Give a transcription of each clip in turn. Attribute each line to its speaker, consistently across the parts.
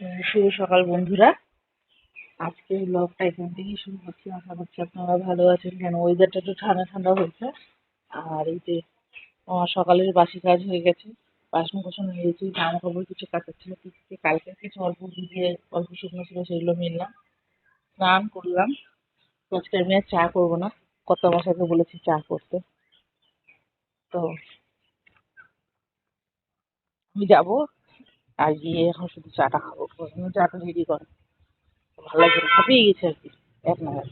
Speaker 1: শুভ সকাল বন্ধুরা। আজকে ব্লগটা এখান থেকেই শুরু করছি। আশা করছি আপনারা ভালো আছেন। কেন ওয়েদারটা একটু ঠান্ডা ঠান্ডা হয়েছে। আর এই যে, আমার সকালের বাসি কাজ হয়ে গেছে। বাসন কোসন মেরেছি জামা কাপড় কিছু কাচার ছিল কালকে কিছু অল্প ভিজিয়ে অল্প শুকনো ছিল, সেগুলো মিললাম। স্নান করলাম। আজকে আমি আর চা করব না। কত মশাকে বলেছি চা করতে। তো, আমি যাব। আর গিয়ে এখন শুধু চাটা খাব। প্রথমে চাটা রেডি করে। ভালো লাগছে হাঁপিয়ে গেছে আর কি, এক নাগাদ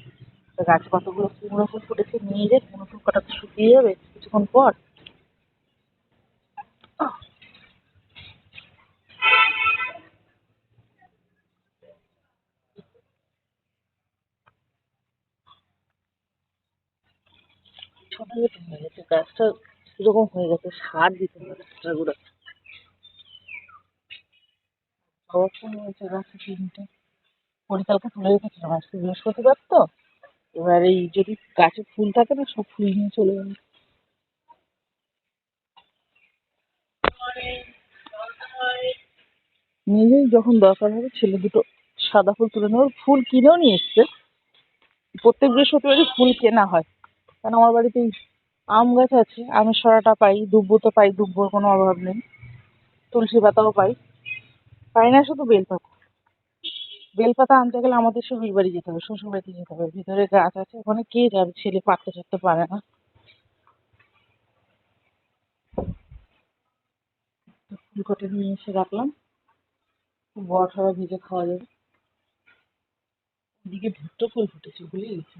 Speaker 1: তো গাছে কতগুলো কুমড়ো ফুল ফুটেছে নিয়ে যে, কুমড়ো ফুল কটা শুকিয়ে যাবে কিছুক্ষণ পর। ছোট হয়ে গেছে, গাছটা কীরকম হয়ে গেছে, সার দিতে হবে গাছটার গুঁড়ো পরিকালকে তুলে রেখেছিলাম আজকে বৃহস্পতিবার তো। এবার এই যদি গাছে ফুল থাকে না, সব ফুল নিয়ে চলে যাবে। নিজেই যখন দরকার হবে, ছেলে দুটো সাদা ফুল তুলে নেব। ফুল কিনেও নিয়ে এসছে। প্রত্যেক বৃহস্পতিবারই ফুল কেনা হয়। কারণ আমার বাড়িতে আম গাছ আছে। আমের সরাটা পাই দুব্বো তো পাই, দুব্বোর কোনো অভাব নেই। তুলসী পাতাও পাই। পাই না শুধু বেলপাতা। বেলপাতা আনতে গেলে আমাদের শ্বশুর বাড়ি যেতে হবে, শ্বশুর বাড়িতে যেতে হবে। ভিতরে গাছ আছে, ওখানে কে যাবে? ছেলে পারতে চারতে পারে না। তো ফুল কটা নিয়ে এসে রাখলাম। বড় সরা ভেজে খাওয়া যাবে। ওদিকে ভুট্টো ফুল ফুটেছে ভুলে গেছি।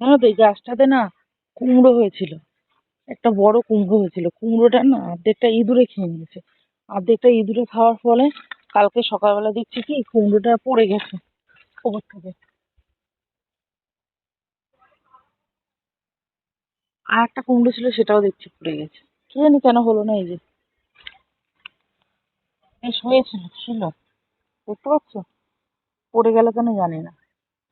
Speaker 1: জানো তো এই গাছটাতে না কুমড়ো হয়েছিল। একটা বড় কুমড়ো হয়েছিল। কুমড়োটা না অর্ধেকটা ইঁদুরে খেয়ে নিয়েছে। অর্ধেকটা ইঁদুরে খাওয়ার ফলে কালকে সকালবেলা দেখছি কি কুমড়োটা পড়ে গেছে ওপর থেকে। আর একটা কুমড়ো ছিল সেটাও দেখছি পড়ে গেছে। কি জানি কেন হলো না এই যে। বেশ হয়েছিল ছিল। দেখতে পাচ্ছ? পড়ে গেল কেন জানি না।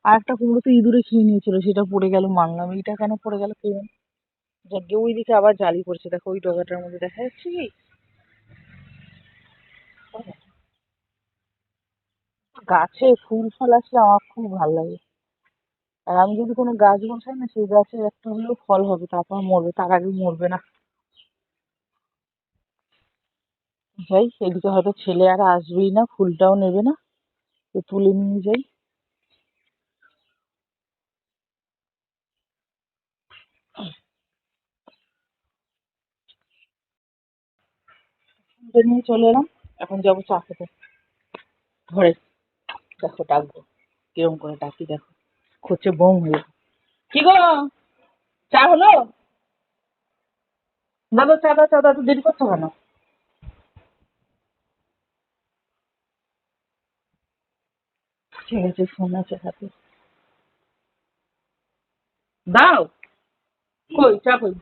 Speaker 1: আর একটা কুমড়ো তো ইঁদুরে খেয়ে নিয়েছিল, সেটা পড়ে গেল, মানলাম। এইটা কেন পড়ে গেল কে জানে। যাকে ওইদিকে আবার জালি পড়ছে, দেখো ওই ডগাটার মধ্যে দেখা যাচ্ছে কি? গাছে ফুল ফল আসলে আমার খুব ভালো লাগে। আর আমি যদি কোনো গাছ বসাই না, সেই গাছে একটা হলেও ফল হবে, তারপর মরবে, তার আগে মরবে না। যাই, এদিকে হয়তো ছেলে আর আসবেই না, ফুলটাও নেবে না, তো তুলে নিয়ে যাই। তুলে নিয়ে চলে এলাম। এখন যাব চা খেতে। ঘরে দেখো ডাকবো। কিরম করে ডাকি দেখো। খোঁচে বোম হয়ে কি গো? চা হলো? দাদা চা দাও চা দাও দেরি করছ কেন? ঠিক আছে ফোন আছে হাতে। দাও। কই, চা কই?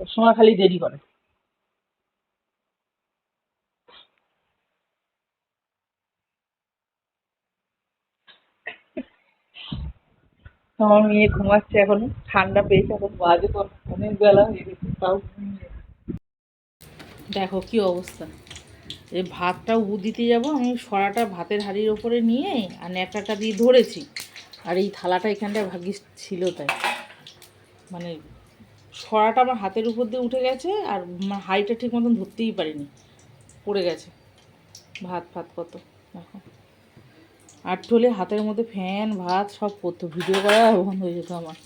Speaker 1: সময় খালি দেরি করে। আমার মেয়ে ঘুমাচ্ছে এখনও, ঠান্ডা পেয়েছে, এখন বাজে তো অনেক বেলা হয়ে গেছে, তাও ঘুমিয়ে দেখো কি অবস্থা। এই ভাতটা উ দিতে যাব, আমি সরাটা ভাতের হাঁড়ির ওপরে নিয়ে আর ন্যাকড়াটা দিয়ে ধরেছি। আর এই থালাটা এখানটায় ভাগ্যিস ছিল তাই। মানে সরাটা আমার হাতের উপর দিয়ে উঠে গেছে আর আমার হাঁড়িটা ঠিক মতন ধরতেই পারিনি। পড়ে গেছে। ভাত ফাত কত, দেখো। আর ঠলে হাতের মধ্যে ফ্যান, ভাত, সব করতো। ভিডিও করা বন্ধ হয়ে যেত আমার।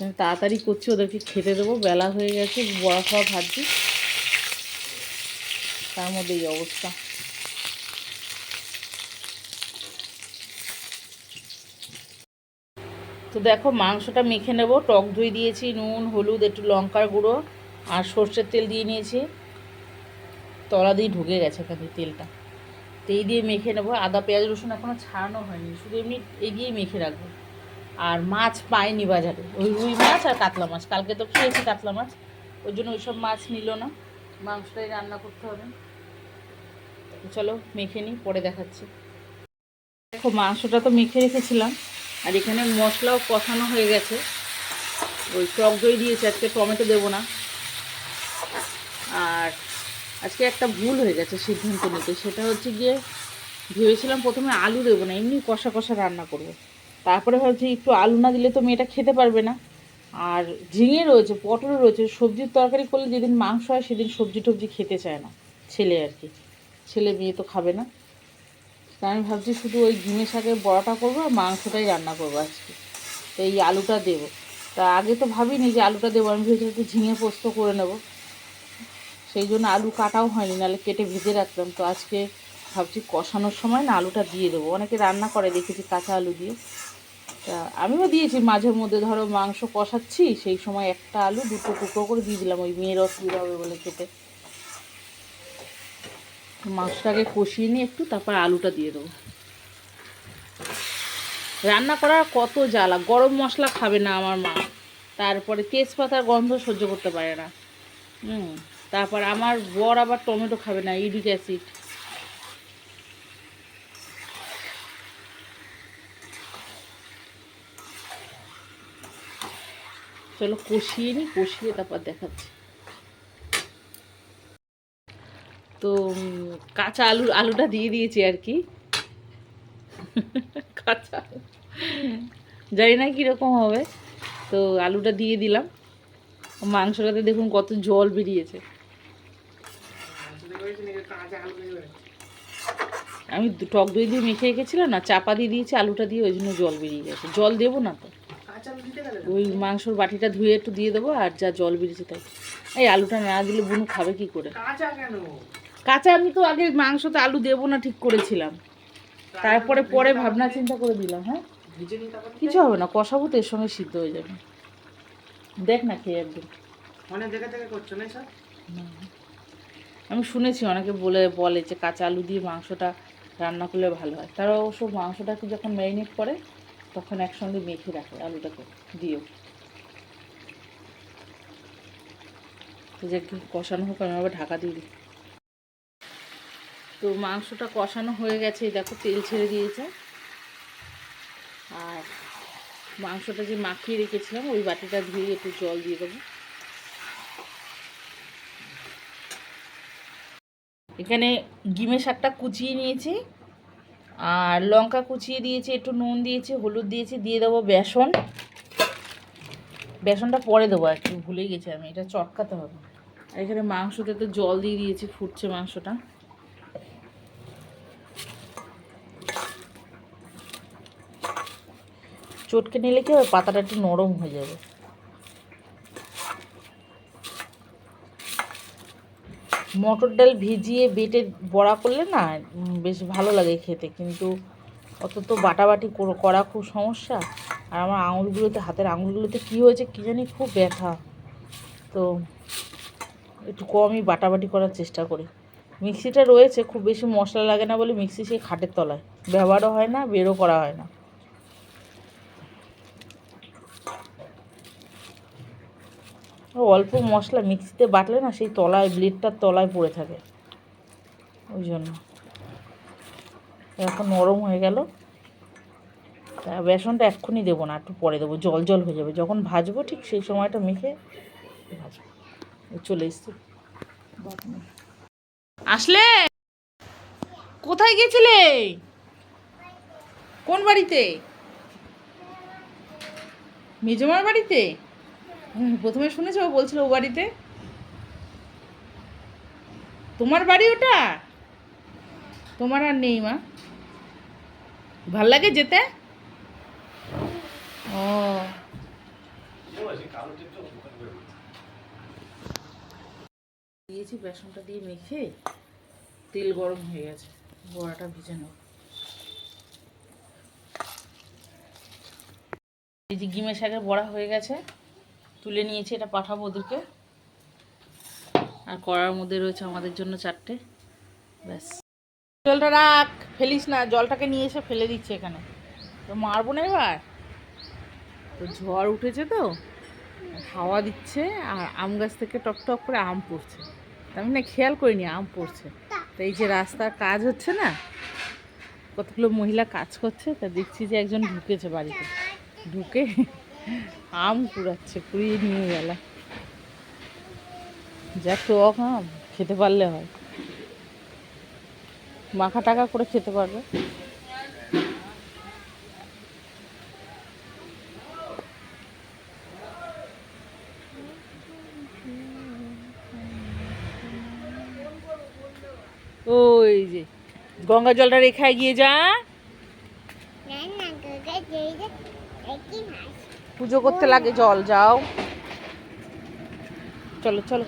Speaker 1: আমি তাড়াতাড়ি করছি, ওদেরকে খেতে দেবো। বেলা হয়ে গেছে, বড়া খাওয়া ভাবছি তার মধ্যে এই অবস্থা। তো দেখো, মাংসটা মেখে নেব। টক দই দিয়েছি, নুন, হলুদ, একটু লঙ্কার গুঁড়ো আর সর্ষের তেল দিয়ে নিয়েছি। তলা দিয়ে ঢুকে গেছে এখানে তেলটা। তো এই দিয়ে মেখে নেব। আদা, পেঁয়াজ, রসুন এখনও ছাড়ানো হয়নি, শুধু এমনি দিয়েই মেখে রাখব। আর মাছ পাইনি বাজারে, ওই রুই মাছ আর কাতলা মাছ। কালকে তো খেয়েছি কাতলা মাছ, ওই জন্য ওইসব মাছ নিল না। মাংসটাই রান্না করতে হবে। চলো মেখে নিই, পরে দেখাচ্ছি। দেখো, মাংসটা তো মেখে রেখেছিলাম, আর এখানে মশলাও কষানো হয়ে গেছে। ওই টক দই দিয়েছে, আজকে টমেটো দেবো না। আর আজকে একটা ভুল হয়ে গেছে সিদ্ধান্ত নিতে। সেটা হচ্ছে গিয়ে ভেবেছিলাম প্রথমে আলু দেবো না, এমনি কষা কষা রান্না করব। তারপরে ভাবছি একটু আলু না দিলে তো মেয়েটা খেতে পারবে না। আর ঝিঙে রয়েছে, পটল রয়েছে, সবজির তরকারি করলে যেদিন মাংস হয় সেদিন সবজি টবজি খেতে চায় না ছেলে আর কি। ছেলে মেয়ে তো খাবে না। তাই আমি ভাবছি শুধু ওই ঝিঙে শাকের বড়াটা করব আর মাংসটাই রান্না করব আজকে। তো এই আলুটা দেবো। তা আগে তো ভাবিনি যে আলুটা দেবো, আমি ভেবেছিলাম একটু ঝিঙে পোস্ত করে নেব। সেই জন্য আলু কাটাও হয়নি নাহলে কেটে ভেজে রাখতাম। তো আজকে ভাবছি কষানোর সময় না আলুটা দিয়ে দেবো। অনেকে রান্না করে দেখেছি কাঁচা আলু দিয়ে। তা আমিও দিয়েছি মাঝে মধ্যে, ধরো মাংস কষাচ্ছি, সেই সময় একটা আলু দুটো টুকরো করে দিয়ে দিলাম, ওই মেয়ের অসুবিধা হবে বলে কেটে মাংসটাকে কষিয়ে নিয়ে একটু তারপর আলুটা দিয়ে দেবো। রান্না করার কত জ্বালা, গরম মশলা খাবে না আমার মা। তারপরে তেজপাতার গন্ধ সহ্য করতে পারে না। হুম। তারপর আমার বর আবার টমেটো খাবে না, ইউরিক অ্যাসিড। চলো কষিয়ে নিই কষিয়ে তারপর দেখাচ্ছি। তো কাঁচা আলু, আলুটা দিয়ে দিয়েছি আর কি। কাঁচা। জানি না কীরকম হবে। তো, আলুটা দিয়ে দিলাম। মাংসটাতে দেখুন কত জল বেরিয়েছে। আমি টক দই দিয়ে মেখে রেখেছিলাম না চাপা দিয়ে দিয়েছি আলুটা দিয়ে ওই জন্য জল বেরিয়ে গেছে। জল দেবো না তো। ওই মাংসর বাটিটা ধুয়ে একটু দিয়ে দেবো আর যা জল বেরিয়েছে তাই। এই আলুটা না দিলে বুনু খাবে কি করে?
Speaker 2: কাঁচা
Speaker 1: আমি তো আগে মাংসতে আলু দেবো না ঠিক করেছিলাম। তারপরে পরে ভাবনা চিন্তা করে দিলাম হ্যাঁ? কিছু হবে না কষাবো তো এর সঙ্গে সিদ্ধ হয়ে যাবে। দেখ না খেয়ে
Speaker 2: একদম করছ না সব
Speaker 1: আমি শুনেছি অনেকে বলে বলে যে কাঁচা আলু দিয়ে মাংসটা রান্না করলে ভালো হয়। তারা অবশ্য মাংসটাকে যখন ম্যারিনেট করে, তখন একসঙ্গে মেখে রাখে আলুটাকে দিয়েও। যে কষানো হোক, আমি আবার ঢাকা দিয়ে দিই। তো মাংসটা কষানো হয়ে গেছে দেখো তেল ছেড়ে দিয়েছে। আর মাংসটা যে মাখিয়ে রেখেছিলাম, ওই বাটিটা ধুয়ে একটু জল দিয়ে দেবো। এখানে গিমে শাকটা কুচিয়ে নিয়েছি, আর লঙ্কা কুচিয়ে দিয়েছি, একটু নুন দিয়েছি, হলুদ দিয়েছি, দিয়ে দেবো বেসন। বেসনটা পরে দেবো আর কি, ভুলেই গেছি আমি, এটা চটকাতে হবে। আর এখানে মাংসতে তো জল দিয়ে দিয়েছি, ফুটছে মাংসটা। চটকে নিলে কি হবে? পাতাটা একটু নরম হয়ে যাবে। মটর ডাল ভিজিয়ে বেটে বড়া করলে না বেশ ভালো লাগে খেতে। কিন্তু অত তো বাটাবাটি কর- খুব সমস্যা। আর আমার আঙুলগুলোতে, হাতের আঙুলগুলোতে কী হয়েছে কী জানি খুব ব্যথা। তো একটু কমই বাটাবাটি করার চেষ্টা করি। মিক্সিটা রয়েছে, খুব বেশি মশলা লাগে না বলে মিক্সি সেই খাটের তলায়। ব্যবহারও হয় না, বেরও করা হয় না। অল্প মশলা মিক্সিতে বাটলে না সেই তলায় ব্লেডটার তলায় পড়ে থাকে। ওই জন্য। এখন নরম হয়ে গেল। তা বেসনটা এক্ষুনি দেবো না, একটু পরে দেবো, জল জল হয়ে যাবে। যখন ভাজবো ঠিক সেই সময়টা মেখে ভাজবো। চলে এসছি। আসলে? কোথায় গেছিলে? কোন বাড়িতে? মেজমার বাড়িতে? প্রথমে শুনেছো ও বলছিল ও বাড়িতে। তোমার বাড়ি ওটা? তোমার আর নেই মা। ভালো লাগে যেতে? ও। দিয়েছি বেসনটা দিয়ে মেখে, তেল গরম হয়ে গেছে, বড়াটা ভেজে নেব। এই যে গিমে শাকের বড়া হয়ে গেছে। তুলে নিয়েছি, এটা পাঠাবো ওদেরকে। আর কড়ার মধ্যে রয়েছে আমাদের জন্য চারটে। ব্যাস। জলটা রাখ, ফেলিস না, জলটাকে নিয়ে এসে ফেলে দিচ্ছে এখানে। তো মারবো না এবার? তো ঝড় উঠেছে তো, হাওয়া দিচ্ছে, আর আম গাছ থেকে টক টক করে আম পড়ছে। আমি না খেয়াল করিনি, আম পড়ছে। তো এই যে রাস্তার কাজ হচ্ছে না, কতগুলো মহিলা কাজ করছে, তা দেখছি যে একজন ঢুকেছে বাড়িতে। ঢুকে আম কুড়াচ্ছে, কুড়িয়ে নিয়ে গেল। যা টক আম, খেতে পারলে হয়। মাখা টাকা করে খেতে পারবে। ওই যে গঙ্গা জলটা রেখায় গিয়ে যা। পুজো করতে লাগে জল যাও। চলো চলো।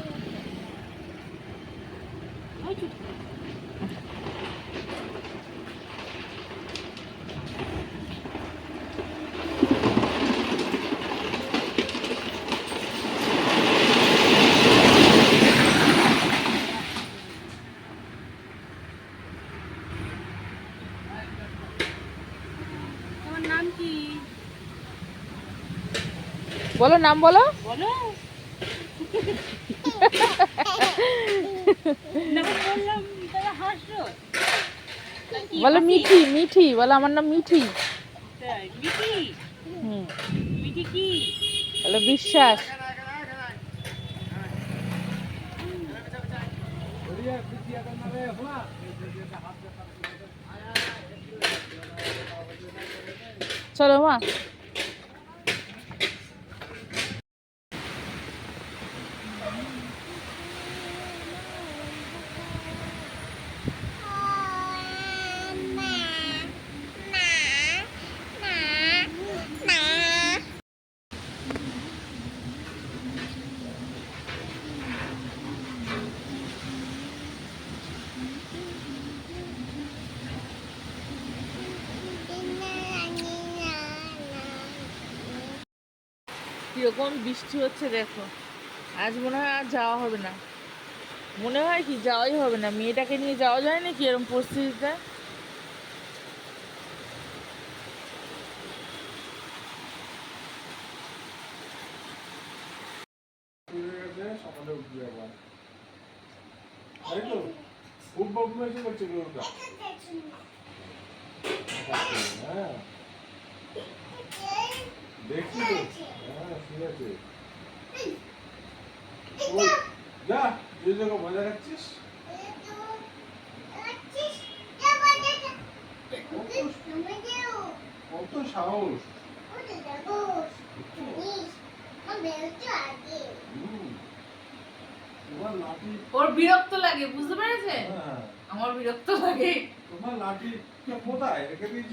Speaker 1: বলো নাম বলো।
Speaker 2: বলো।
Speaker 1: মিঠি মিঠি বলো আমার নাম মিঠি। বলো বিশ্বাস। চলো মা। কীরকম বৃষ্টি হচ্ছে দেখো। আজ মনে হয় আর যাওয়া হবে না। মনে হয় কি, যাওয়াই হবে না। মেয়েটাকে নিয়ে যাওয়া যায় না কি এরকম পরিস্থিতিতে?
Speaker 3: দেখছি হ্যাঁ ঠিক আছে। যা যে জায়গা মজা রাখছিস কত সাহস। হুম। তোমার লাঠি
Speaker 1: ওর বিরক্ত লাগে বুঝতে পেরেছে
Speaker 3: হ্যাঁ।
Speaker 1: আমার বিরক্ত লাগে।
Speaker 3: তোমার লাঠি কোথায়? রেখে দিয়েছ?